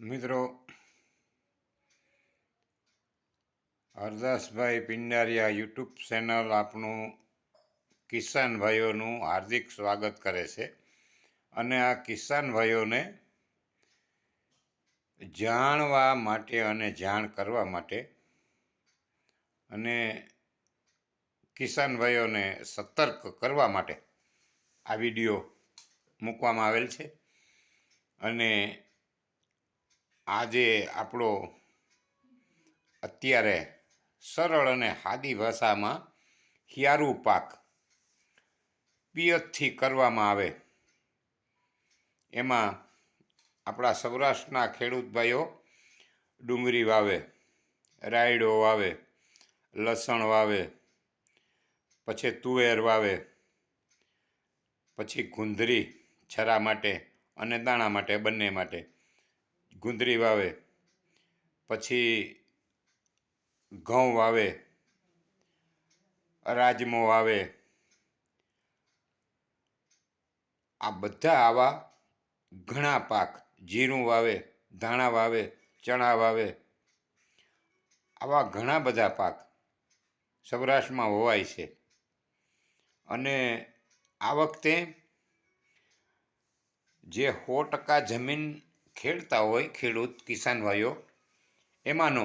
મિત્રો, હરદાસભાઈ Pindariya YouTube channel આપણું કિસાન ભાઈઓનું હાર્દિક સ્વાગત કરે છે. અને આ કિસાન ભાઈઓને જાણવા માટે અને જાણ કરવા માટે અને કિસાન ભાઈઓને સતર્ક કરવા માટે આ વીડિયો મૂકવામાં આવેલ છે. અને આજે આપણો અત્યારે સરળ અને સાદી ભાષામાં હિયારું પાક પિયતથી કરવામાં આવે. એમાં આપણા સૌરાષ્ટ્રના ખેડૂત ભાઈઓ ડુંગળી વાવે, રાયડો વાવે, લસણ વાવે, પછી તુવેર વાવે, પછી ગુંદરી, છરા માટે અને દાણા માટે, બંને માટે. ગુંદરી વાવે, પછી ઘઉં વાવે રાજમો વાવે. આ બધા આવા ઘણા પાક, જીરું વાવે, ધાણા વાવે, ચણા વાવે. આવા ઘણા બધા પાક સૌરાષ્ટ્રમાં હોવાય છે. અને આ વખતે જે સો ટકા જમીન ખેડતા હોય ખેડૂત, કિસાન ભાઈઓ, એમાંનો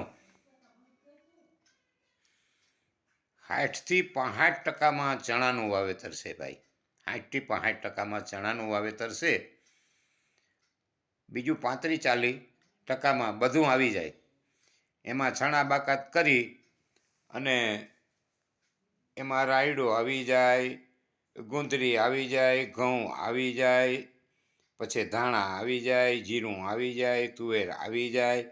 સાઠથી પાંસઠ ટકામાં ચણાનું વાવેતર છે ભાઈ. સાઠથી પાંસઠ ટકામાં ચણાનું વાવેતર છે. બીજું પાંત્રીસ ચાલીસ ટકામાં બધું આવી જાય. એમાં ચણા બાકાત કરી અને એમાં રાયડો આવી જાય, ગુંદરી આવી જાય, ઘઉં આવી જાય પછી ધાણા આવી જાય, જીરું આવી જાય, તુવેર આવી જાય.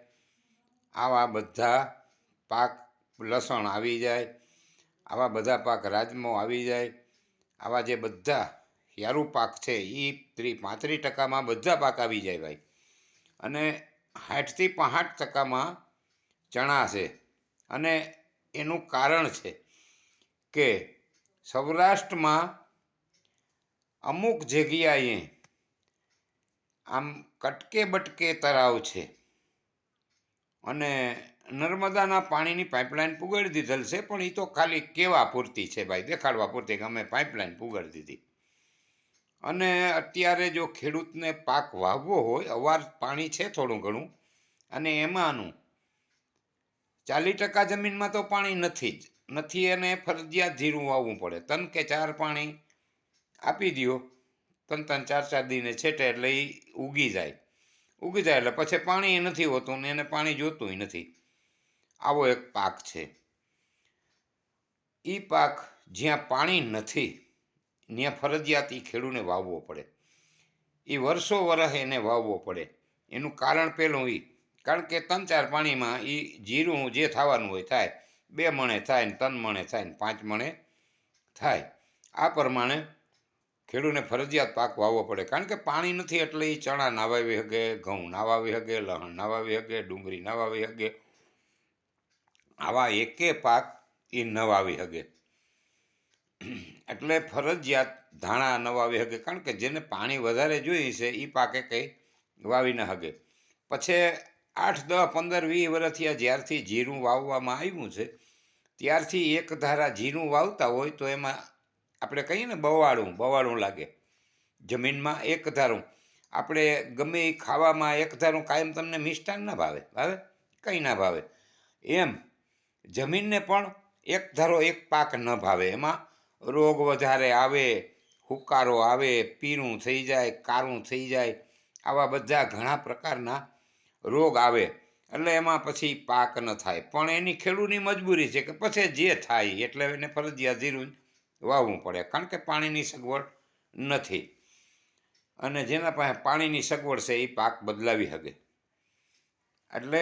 આવા બધા પાક, લસણ આવી જાય. આવા બધા પાક રાજમો આવી જાય. આવા જે બધા યારું પાક છે એ ત્રી પાંત્રીસ ટકામાં બધા પાક આવી જાય ભાઈ. અને સાઠથી પાંઠ ટકામાં ચણા છે. અને એનું કારણ છે કે સૌરાષ્ટ્રમાં અમુક જગ્યાએ આમ કટકે બટકે તળાવ છે. અને નર્મદાના પાણીની પાઇપલાઇન પુગાડી દીધેલ છે, પણ એ તો ખાલી કેવા પૂરતી છે ભાઈ? દેખાડવા પૂરતી કે અમે પાઇપલાઇન પુગાડી દીધી. અને અત્યારે જો ખેડૂતને પાક વાવવો હોય, અવાર પાણી છે થોડું ઘણું, અને એમાંનું ચાલીસ ટકા જમીનમાં તો પાણી નથી જ. નથી એને ફરજિયાત જીરું વાવવું પડે. તન કે ચાર પાણી આપી દો ત્રણ ત્રણ ચાર ચાર દીને છેટે એટલે એ ઉગી જાય. ઉગી જાય એટલે પછી પાણી નથી હોતું ને એને પાણી જોતું નથી. આવો એક પાક છે. એ પાક જ્યાં પાણી નથી ત્યાં ફરજિયાત એ ખેડૂને વાવવો પડે. એ વર્ષો વર્ષ એને વાવવો પડે. એનું કારણ પહેલું એ કારણ કે ત્રણ ચાર પાણીમાં એ જીરું જે થવાનું હોય થાય, બે મણે થાય ને ત્રણ મણે થાય ને પાંચ મણે થાય. આ પ્રમાણે ખેડૂને ફરજિયાત પાક વાવવો પડે. કારણ કે પાણી નથી એટલે એ ચણા ના વાવી શકે ઘઉં ના વાવી શકે લહણ ના વાવી શકે ડુંગળી ના વાવી શકે આવા એકે પાક એ ન વાવી શકે એટલે ફરજિયાત ધાણા ન વાવી શકે કારણ કે જેને પાણી વધારે જોઈએ છે એ પાકે કંઈ વાવી ન શકે પછી આઠ દસ પંદર, વીસ વર્ષથી જ્યારથી જીરું વાવવામાં આવ્યું છે, ત્યારથી એક ધારા જીરું વાવતા હોય તો એમાં આપણે કહીએ ને બવાળું બવાળું લાગે. જમીનમાં એક ધારું. આપણે ગમે એ ખાવામાં એક ધારું કાયમ તમને મિષ્ટાન ના ભાવે ભાવે? કંઈ ના ભાવે. એમ, જમીનને પણ એક ધારો એક પાક ન ભાવે. એમાં રોગ વધારે આવે, હુકારો આવે, પીરું થઈ જાય, કારું થઈ જાય, આવા બધા ઘણા પ્રકારના રોગ આવે. એટલે એમાં પછી પાક ન થાય. પણ એની ખેડૂતની મજબૂરી છે કે પછી જે થાય, એટલે એને ફરજિયાત જીરું વાવવું પડે, કારણ કે પાણીની સગવડ નથી. અને જેના પાસે પાણીની સગવડ છે, એ પાક બદલાવી શકે. એટલે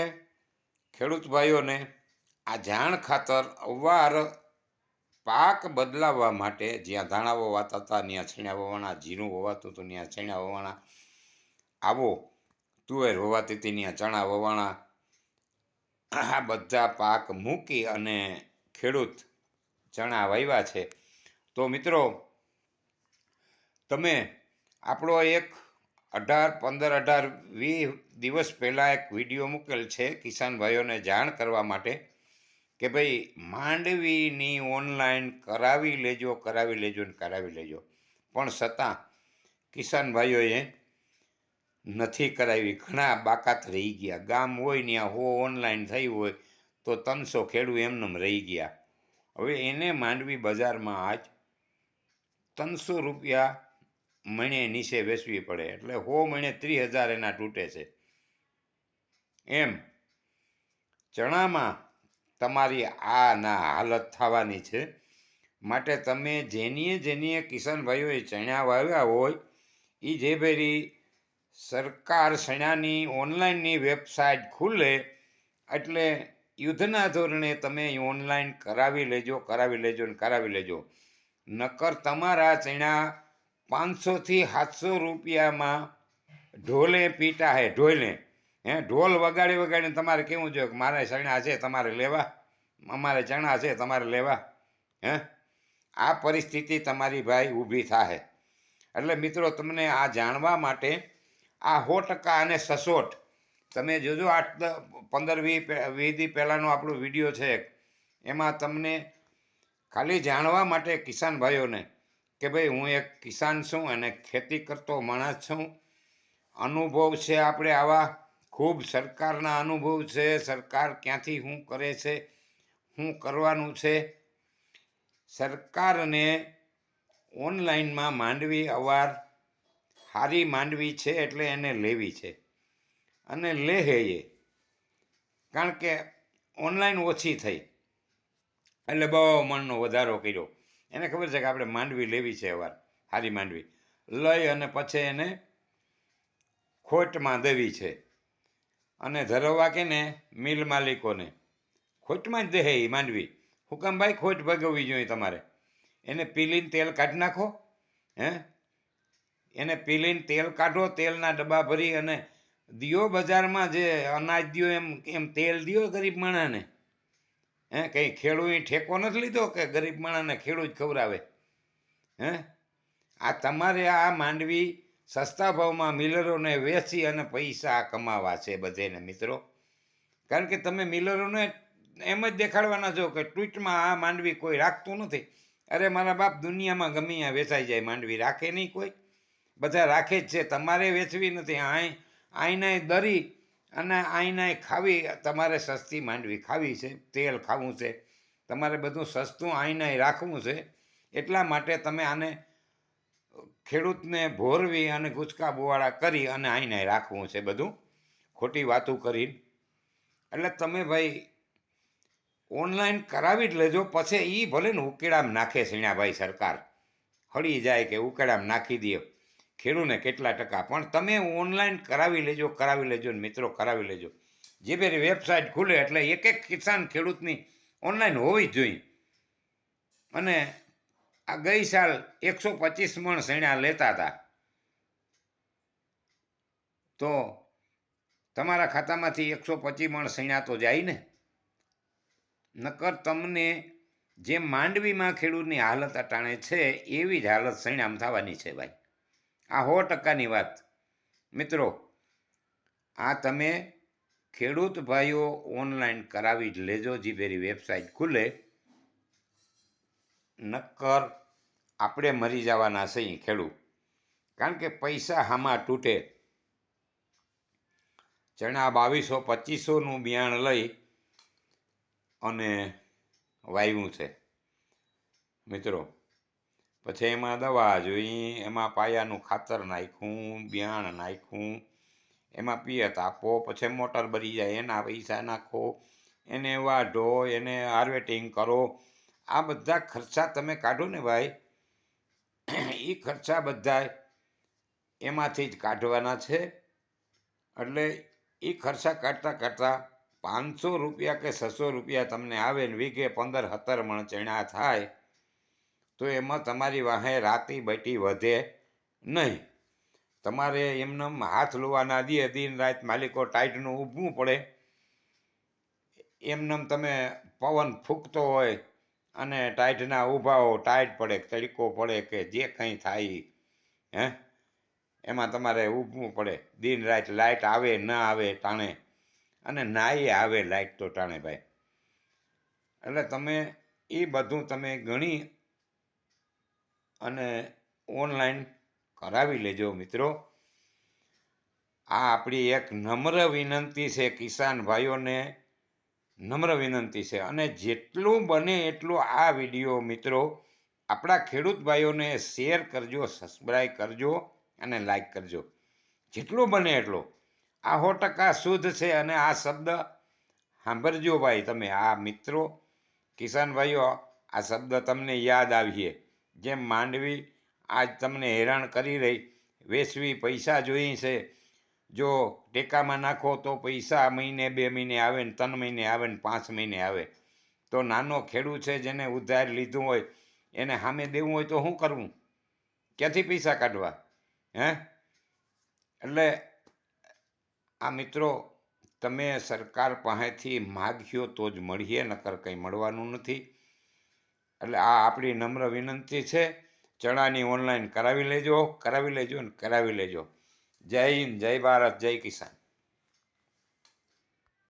ખેડૂત ભાઈઓને આ જાણ ખાતર અવાર પાક બદલાવવા માટે જ્યાં ધાણા વવાતા હતા ત્યાં છીણા વવાણા જીરું વવાતું હતું ત્યાં છીણા વવાણા આવો તુવેર વવાતી હતી ત્યાં ચણા વવાણા, આ બધા પાક મૂકી અને ખેડૂત ચણા વાવ્યા છે. તો મિત્રો, તમે આપણો એક અઢાર, પંદર, અઢાર, વીસ દિવસ પહેલાં એક વીડિયો મૂકેલ છે કિસાન ભાઈઓને જાણ કરવા માટે કે ભાઈ માંડવીની ઓનલાઈન કરાવી લેજો કરાવી લેજો ને કરાવી લેજો. પણ છતાં કિસાન ભાઈઓએ નથી કરાવી. ઘણા બાકાત રહી ગયા. ગામ હોય ત્યાં હો ઓનલાઈન થઈ હોય તો ત્રણસો ખેડૂ એમનેમ રહી ગયા. હવે એને માંડવી બજારમાં આજ ત્રણસો રૂપિયા મણે નીચે વેચવી પડે. એટલે હો મણે ત્રીસ હજાર એના તૂટે છે. એમ. ચણામાં તમારી આ ના હાલત થવાની છે. માટે તમે જેનીએ જેનીએ કિશનભાઈઓએ ચણા વાવ્યા હોય એ જે ભેરી સરકાર ચણાની ઓનલાઈનની વેબસાઇટ ખુલે, એટલે યુદ્ધના ધોરણે તમે ઓનલાઈન કરાવી લેજો કરાવી લેજો ને કરાવી લેજો. નકર તમારા ચણા પાંચસોથી સાતસો રૂપિયામાં ઢોલે પીટા હે ઢોલે હે, ઢોલ વગાડી વગાડીને તમારે કેવું જોઈએ મારે ચણા છે તમારે લેવા? અમારે ચણા છે તમારે લેવા? હે? આ પરિસ્થિતિ તમારી ભાઈ ઊભી થાય એટલે મિત્રો, તમને આ જાણવા માટે આ સો ટકા અને સસોટ. તમે જોજો આઠ પંદર વીસ વીસ પહેલાંનો આપણો વીડિયો છે એમાં તમને ખાલી જાણવા માટે કિસાન ભાઈઓને કે ભાઈ હું એક કિસાન છું અને ખેતી કરતો માણસ છું. અનુભવ છે આપણે આવા. ખૂબ સરકારના અનુભવ છે. સરકાર ક્યાંથી શું કરે છે? શું કરવાનું છે? સરકારને ઓનલાઈનમાં માંડવી અવાર સારી માંડવી છે એટલે એને લેવી છે. અને લે હે કારણ કે ઓનલાઈન ઓછી થઈ. એટલે બહુ મણનો વધારો કર્યો. એને ખબર છે કે આપણે માંડવી લેવી છે અવાર સારી માંડવી. લઈ અને પછી એને ખોટમાં દેવી છે. અને ધરવવા કે ને મિલ માલિકોને. ખોટમાં જ દેહે એ માંડવી. હુકમભાઈ ખોટ ભગવવી જોઈએ તમારે. એને પીલીને તેલ કાઢી નાખો, હે? એને પીલીને તેલ કાઢો, તેલના ડબ્બા ભરી અને દિયો બજારમાં જે અનાજ દિયો એમ એમ તેલ દિયો ગરીબ માણસને. હે, કંઈ ખેડૂએ ઠેકો નથી લીધો કે ગરીબ માણસને ખેડૂત ખવડાવે? હે? આ તમારે આ માંડવી સસ્તા ભાવમાં મિલરોને વેચી અને પૈસા કમાવા છે બધેને મિત્રો. કારણ કે તમે મિલરોને એમ જ દેખાડવાના છો કે ટ્વીટમાં આ માંડવી કોઈ રાખતું નથી. અરે, મારા બાપ દુનિયામાં ગમે ત્યાં વેચાઈ જાય, માંડવી રાખે નહીં કોઈ. બધા રાખે જ છે, તમારે વેચવી નથી. આય આઈનાય દરી અને આઈનાય ખાવી, તમારે સસ્તી માંડવી ખાવી છે, તેલ ખાવું છે, તમારે બધું સસ્તું આઈનાય રાખવું છે, એટલા માટે તમે આને ખેડૂતને ભોરવી અને ગુચકા બોવાળા કરી અને આઈને રાખવું છે બધું. ખોટી વાતો કરી. એટલે તમે ભાઈ ઓનલાઈન કરાવી જ લેજો, પછી એ ભલે ને ઉકેડામાં નાખે ભાઈ સરકાર. હળી જાય કે ઉકેડામાં નાખી દે. ખેડૂને કેટલા ટકા? પણ તમે ઓનલાઈન કરાવી લેજો કરાવી લેજો ને મિત્રો, કરાવી લેજો. જે બે વેબસાઇટ ખુલે એટલે એક એક કિસાન ખેડૂતની ઓનલાઈન હોવી જ જોઈએ. અને આ ગઈ સાલ એકસો પચીસ મણ શેણા લેતા હતા. તો તમારા ખાતામાંથી એકસો પચીસ મણ શેણા તો જાય ને? નકર તમને જે માંડવીમાં ખેડૂતની હાલત અટાણે છે, એવી જ હાલત શેણામ થવાની છે ભાઈ. આ સો ટકાની વાત. મિત્રો, આ તમે ખેડૂત ભાઈઓ ઓનલાઈન કરાવી જ લેજો. જે પેલી વેબસાઇટ ખુલે, નક્કર આપણે મરી જવાના છીએ ખેડૂત. કારણ કે પૈસા હામાં તૂટે. ચણા બાવીસો, પચીસોનું બિયાણ લઈ અને વાવ્યું છે. મિત્રો પછી એમાં દવા જોઈ, એમાં પાયાનું ખાતર નાખ્યું, બિયાણ નાખ્યું, એમાં પિયત આપો, પછી મોટર ભરી જાય, એના પૈસા નાખો, એને વાઢો, એને હાર્વેટિંગ કરો. આ બધા ખર્ચા તમે કાઢો ને ભાઈ. એ ખર્ચા બધા એમાંથી જ કાઢવાના છે. એટલે એ ખર્ચા કાઢતા કાઢતા પાંચસો રૂપિયા કે છસો રૂપિયા તમને આવે ને વીઘે પંદર, સત્તર મણ ચણા થાય તો એમાં તમારી વાહે રાતી બટી વધે નહીં. તમારે એમને હાથ લોવાના દે દિન રાત માલિકો ટાઈટનું ઊભવું પડે. એમનેમ તમે પવન ફૂંકતો હોય અને ટાઈટના ઊભા હો ટાઈટ પડે, તડકો પડે કે જે કંઈ થાય, હે? એમાં તમારે ઊભવું પડે. દિન રાત લાઇટ આવે, ન આવે ટાણે અને નાય આવે લાઇટ તો ટાણે ભાઈ. એટલે તમે એ બધું તમે ગણી અને ઓનલાઈન કરાવી લેજો મિત્રો. આ આપણી એક નમ્ર વિનંતી છે કિસાન ભાઈઓને. નમ્ર વિનંતી છે. અને જેટલું બને એટલું આ વીડિયો મિત્રો આપણા ખેડૂત ભાઈઓને શેર કરજો સબસ્ક્રાઈબ કરજો અને લાઈક કરજો. જેટલું બને એટલું. આ સો ટકા શુદ્ધ છે અને આ શબ્દ સાંભળજો ભાઈ તમે. આ મિત્રો, કિસાન ભાઈઓ, આ શબ્દ તમને યાદ આવીએ. જેમ માંડવી આજ તમને હેરાન કરી રહી, વેસવી પૈસા જોઈ છે. જો ટેકામાં નાખો તો પૈસા મહિને બે મહિને આવે ને ત્રણ મહિને આવે ને પાંચ મહિને આવે. તો નાનો ખેડૂત છે જેને ઉધાર લીધું હોય, એને સામે દેવું હોય તો શું કરવું? ક્યાંથી પૈસા કાઢવા? હે? એટલે આ મિત્રો, તમે સરકાર પાસેથી માગ્યો તો જ મળીએ, નકર કંઈ મળવાનું નથી. એટલે આ આપણી નમ્ર વિનંતી છે, ચણાની ઓનલાઈન કરાવી લેજો કરાવી લેજો ને કરાવી લેજો. જય હિન્દ, જય ભારત, જય કિસાન.